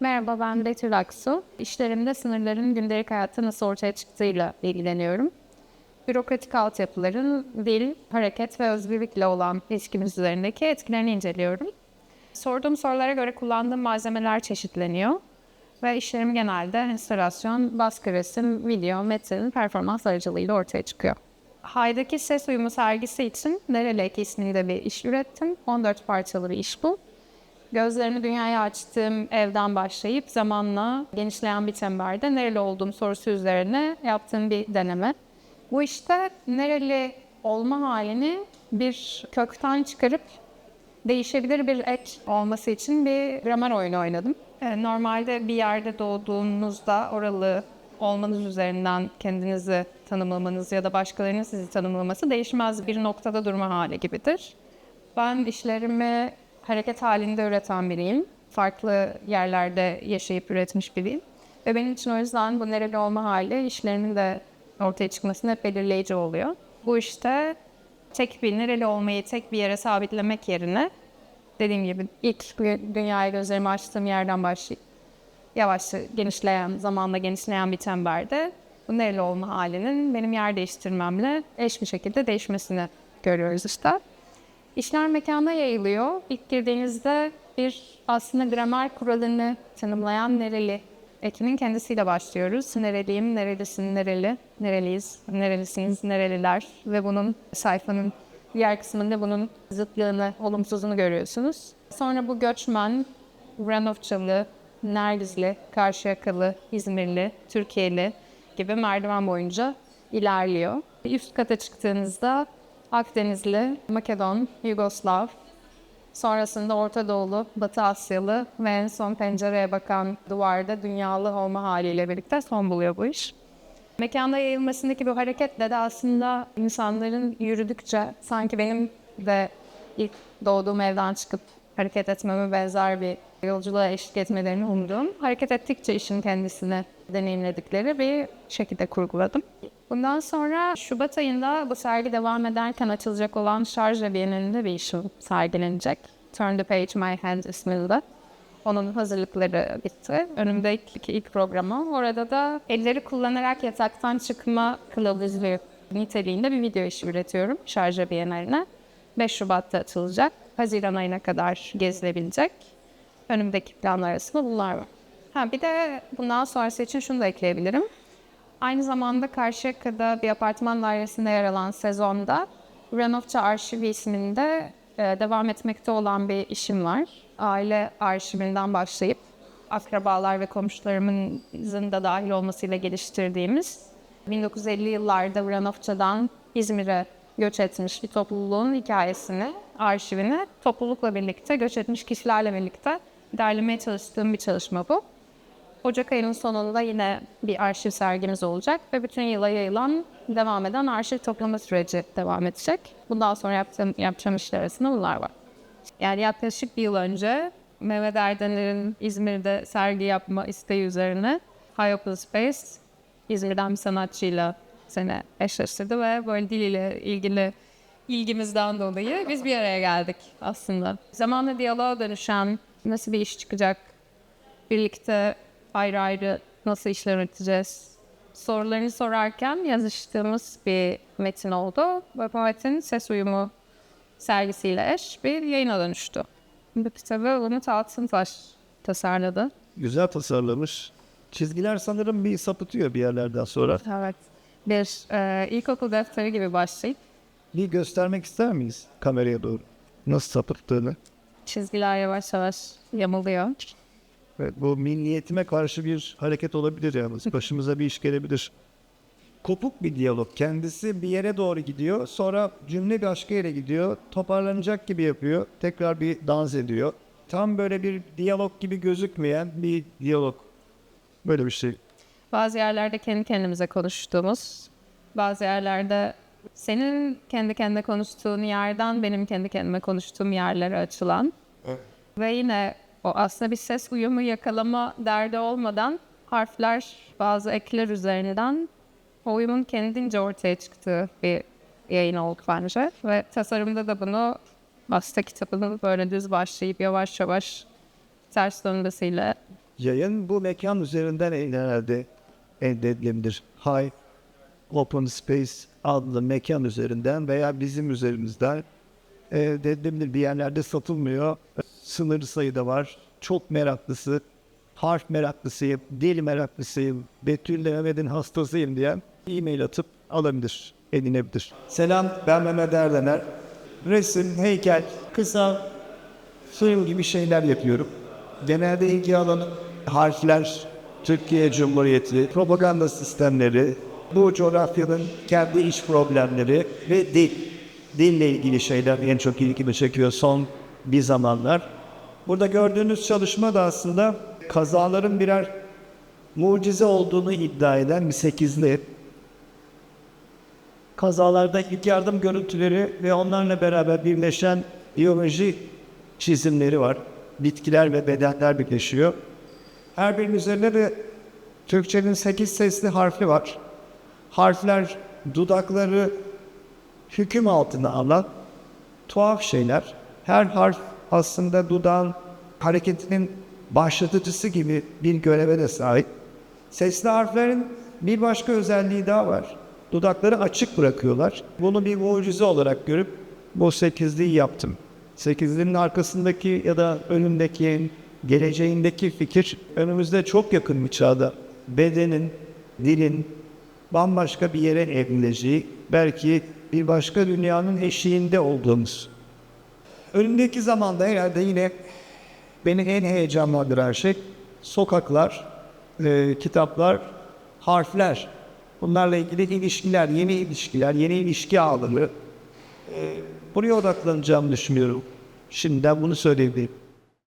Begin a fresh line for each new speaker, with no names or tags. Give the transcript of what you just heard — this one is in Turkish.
Merhaba ben Betül Aksu. İşlerimde sınırların gündelik hayatta nasıl ortaya çıktığıyla ilgileniyorum. Bürokratik altyapıların dil, hareket ve özgürlükle olan ilişkimiz üzerindeki etkilerini inceliyorum. Sorduğum sorulara göre kullandığım malzemeler çeşitleniyor. Ve işlerim genelde enstalasyon, baskı resim, video, metin, performans aracılığıyla ortaya çıkıyor. Hay'daki ses uyumu sergisi için Nereli Eki isminde bir iş ürettim. 14 parçalı bir iş bu. Gözlerimi dünyaya açtığım evden başlayıp zamanla genişleyen bir çemberde nereli olduğum sorusu üzerine yaptığım bir deneme. Bu işte nereli olma halini bir kökten çıkarıp değişebilir bir ek olması için bir gramer oyunu oynadım. Ee, Normalde bir yerde doğduğunuzda oralı olmanız üzerinden kendinizi tanımlamanız ya da başkalarının sizi tanımlaması değişmez bir noktada durma hali gibidir. Ben işlerimi hareket halinde üreten biriyim. Farklı yerlerde yaşayıp üretmiş biriyim. Ve benim için o yüzden bu nereli olma hali işlerimin de ortaya çıkmasında hep belirleyici oluyor. Bu işte tek bir nereli olmayı tek bir yere sabitlemek yerine dediğim gibi ilk dünyaya gözlerimi açtığım yerden başlayıp yavaşça genişleyen, zamanla genişleyen bir çemberde bu nereli olma halinin benim yer değiştirmemle eş bir şekilde değişmesini görüyoruz işte. İşler mekana yayılıyor. İlk girdiğinizde bir aslında gramer kuralını tanımlayan nereli ekinin kendisiyle başlıyoruz. Nereliyim, nerelisin, nereli, nereliyiz, nerelisiniz, nereliler ve bunun sayfanın diğer kısmında bunun zıtlığını, olumsuzunu görüyorsunuz. Sonra bu göçmen, Ranofçalı, Nergizli, Karşıyakalı, İzmirli, Türkiye'li gibi merdiven boyunca ilerliyor. Üst kata çıktığınızda Akdenizli, Makedon, Yugoslav, sonrasında Orta Doğulu, Batı Asyalı ve en son pencereye bakan duvarda dünyalı olma haliyle birlikte son buluyor bu iş. Mekanda yayılmasındaki bu hareketle de aslında insanların yürüdükçe sanki benim de ilk doğduğum evden çıkıp hareket etmeme benzer bir yolculuğa eşlik etmelerini umduğum, hareket ettikçe işin kendisini deneyimledikleri bir şekilde kurguladım. Bundan sonra Şubat ayında bu sergi devam ederken açılacak olan Şarja Bienalinde bir işim sergilenecek. Turn the Page My Hand isminde. Onun hazırlıkları bitti. Önümdeki ilk programı. Orada da elleri kullanarak yataktan çıkma kılavuzu niteliğinde bir video işi üretiyorum Şarja Bienali'ne. 5 Şubat'ta atılacak. Haziran ayına kadar gezilebilecek. Önümdeki planlar arasında bunlar var. Ha, bir de bundan sonrası için şunu da ekleyebilirim. Aynı zamanda Karşıyaka'da bir apartman dairesinde yer alan sezonda Renovça Arşivi isminde e, devam etmekte olan bir işim var. Aile arşivinden başlayıp akrabalar ve komşularımızın da dahil olmasıyla geliştirdiğimiz 1950 yıllarda Vranovça'dan İzmir'e göç etmiş bir topluluğun hikayesini, arşivini toplulukla birlikte, göç etmiş kişilerle birlikte derlemeye çalıştığım bir çalışma bu. Ocak ayının sonunda yine bir arşiv sergimiz olacak ve bütün yıla yayılan, devam eden arşiv toplama süreci devam edecek. Bundan sonra yaptığım, yapacağım işler arasında bunlar var. Yani yaklaşık bir yıl önce Mehmet Erdener'in İzmir'de sergi yapma isteği üzerine High Open Space İzmir'den bir sanatçıyla seni eşleştirdi ve böyle dil ile ilgili ilgimizden dolayı biz bir araya geldik aslında. Zamanla diyaloğa dönüşen nasıl bir iş çıkacak, birlikte ayrı ayrı nasıl işler üreteceğiz sorularını sorarken yazıştığımız bir metin oldu. Ve bu metin ses uyumu sergisiyle eş bir yayına dönüştü. Bu kitabı Umut Altıntaş tasarladı.
Güzel tasarlamış. Çizgiler sanırım bir sapıtıyor bir yerlerden sonra.
Evet. Bir e, ilkokul defteri gibi başlayıp
Bir göstermek ister miyiz kameraya doğru? Nasıl sapıttığını.
çizgiler yavaş yavaş yamuluyor.
Evet, bu milliyetime karşı bir hareket olabilir yalnız. Başımıza bir iş gelebilir. Kopuk bir diyalog. Kendisi bir yere doğru gidiyor. Sonra cümle başka yere gidiyor. Toparlanacak gibi yapıyor. Tekrar bir dans ediyor. Tam böyle bir diyalog gibi gözükmeyen bir diyalog. Böyle bir şey.
Bazı yerlerde kendi kendimize konuştuğumuz, bazı yerlerde senin kendi kendine konuştuğun yerden benim kendi kendime konuştuğum yerlere açılan ve yine o aslında bir ses uyumu yakalama derdi olmadan harfler, bazı ekler üzerinden o uyumun kendince ortaya çıktığı bir yayın oldu bence. Ve tasarımda da bunu hasta kitabının böyle düz başlayıp yavaş yavaş ters dönmesiyle
yayın bu mekan üzerinden herhalde elde edilebilir. High Open Space adlı mekan üzerinden veya bizim üzerimizden elde edilebilir. Bir yerlerde satılmıyor. Sınırlı sayıda var. Çok meraklısı, harf meraklısıyım, dil meraklısıyım, Betül Mehmet'in hastasıyım diyen e-mail atıp alabilir, edinebilir. Selam, ben Mehmet Erdener. Resim, heykel, kısa, film gibi şeyler yapıyorum. Genelde ilgi alanım harfler, Türkiye Cumhuriyeti, propaganda sistemleri, bu coğrafyanın kendi iç problemleri ve dil. Dille ilgili şeyler en çok ilgimi çekiyor son bir zamanlar. Burada gördüğünüz çalışma da aslında kazaların birer mucize olduğunu iddia eden bir sekizli. Kazalarda ilk yardım görüntüleri ve onlarla beraber birleşen biyoloji çizimleri var. Bitkiler ve bedenler birleşiyor. Her birinin üzerinde de Türkçenin sekiz sesli harfi var. Harfler dudakları hüküm altına alan tuhaf şeyler. Her harf aslında dudağın hareketinin başlatıcısı gibi bir göreve de sahip. Sesli harflerin bir başka özelliği daha var. Dudakları açık bırakıyorlar. Bunu bir mucize olarak görüp bu sekizliği yaptım. Sekizliğin arkasındaki ya da önündeki, geleceğindeki fikir önümüzde çok yakın bir çağda bedenin, dilin bambaşka bir yere evrileceği, belki bir başka dünyanın eşiğinde olduğumuz. Önümdeki zamanda herhalde yine beni en heyecanlandıran şey sokaklar, e, kitaplar, harfler. Bunlarla ilgili ilişkiler, yeni ilişkiler, yeni ilişki ağları. E, buraya odaklanacağımı düşünüyorum. Şimdiden bunu söyleyebilirim.